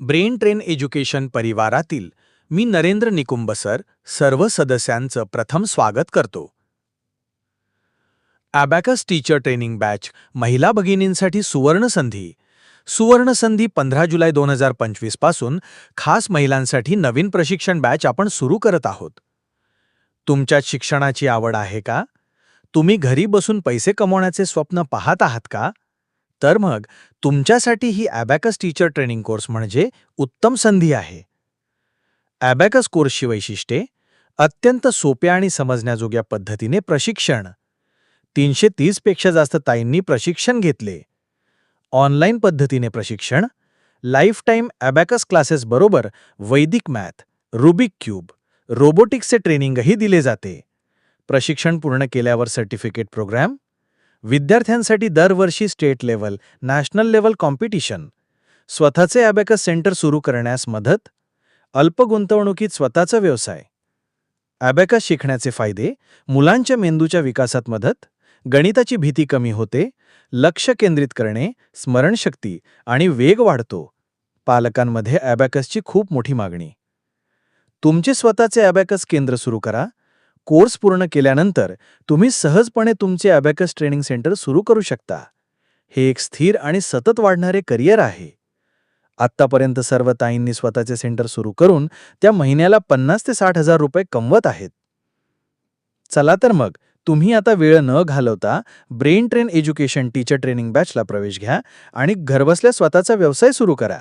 Brain train education परिवारातील मी नरेंद्र निकुंबसर सर्व सदस्यांचं प्रथम स्वागत करतो. ॲबॅकस टीचर ट्रेनिंग बॅच महिला भगिनींसाठी सुवर्ण संधी. सुवर्ण संधी पंधरा जुलै दोन हजार पंचवीसपासून खास महिलांसाठी नवीन प्रशिक्षण बॅच आपण सुरू करत आहोत. तुमच्यात शिक्षणाची आवड आहे का? तुम्ही घरी बसून पैसे कमवण्याचे स्वप्न पाहत आहात का? तर मग तुमच्यासाठी ही ॲबॅकस टीचर ट्रेनिंग कोर्स म्हणजे उत्तम संधी आहे. ॲबॅकस कोर्सची वैशिष्ट्ये अत्यंत सोप्या आणि समजण्याजोग्या पद्धतीने प्रशिक्षण. तीनशे तीसपेक्षा जास्त ताईंनी प्रशिक्षण घेतले. ऑनलाईन पद्धतीने प्रशिक्षण लाईफ टाईम ॲबॅकस क्लासेस बरोबर वैदिक मॅथ रुबिक क्यूब रोबोटिक्सचे ट्रेनिंगही दिले जाते. प्रशिक्षण पूर्ण केल्यावर सर्टिफिकेट प्रोग्रॅम विद्यार्थ्यांसाठी दरवर्षी state level national level competition. स्वतःचे ॲबॅकस सेंटर सुरू करण्यास मदत. अल्प गुंतवणुकीत स्वतःचा व्यवसाय. ॲबॅकस शिकण्याचे फायदे मुलांच्या मेंदूच्या विकासात मदत गणिताची भीती कमी होते लक्ष केंद्रित करणे स्मरणशक्ती आणि वेग वाढतो. पालकांमध्ये ॲबॅकसची खूप मोठी मागणी. तुमचे स्वतःचे ॲबॅकस केंद्र सुरू करा कोर्स पूर्ण केल्यानंतर तुम्ही सहजपणे तुमचे अबॅकस ट्रेनिंग सेंटर सुरू करू शकता. हे एक स्थिर आणि सतत वाढणारे करिअर आहे. आत्तापर्यंत सर्व ताईंनी स्वतःचे सेंटर सुरू करून त्या महिन्याला पन्नास ते साठ हजार रुपये कमवत आहेत. चला तर मग तुम्ही आता वेळ न घालवता brain train education teacher training बॅचला प्रवेश घ्या आणि घरबसल्या स्वतःचा व्यवसाय सुरू करा.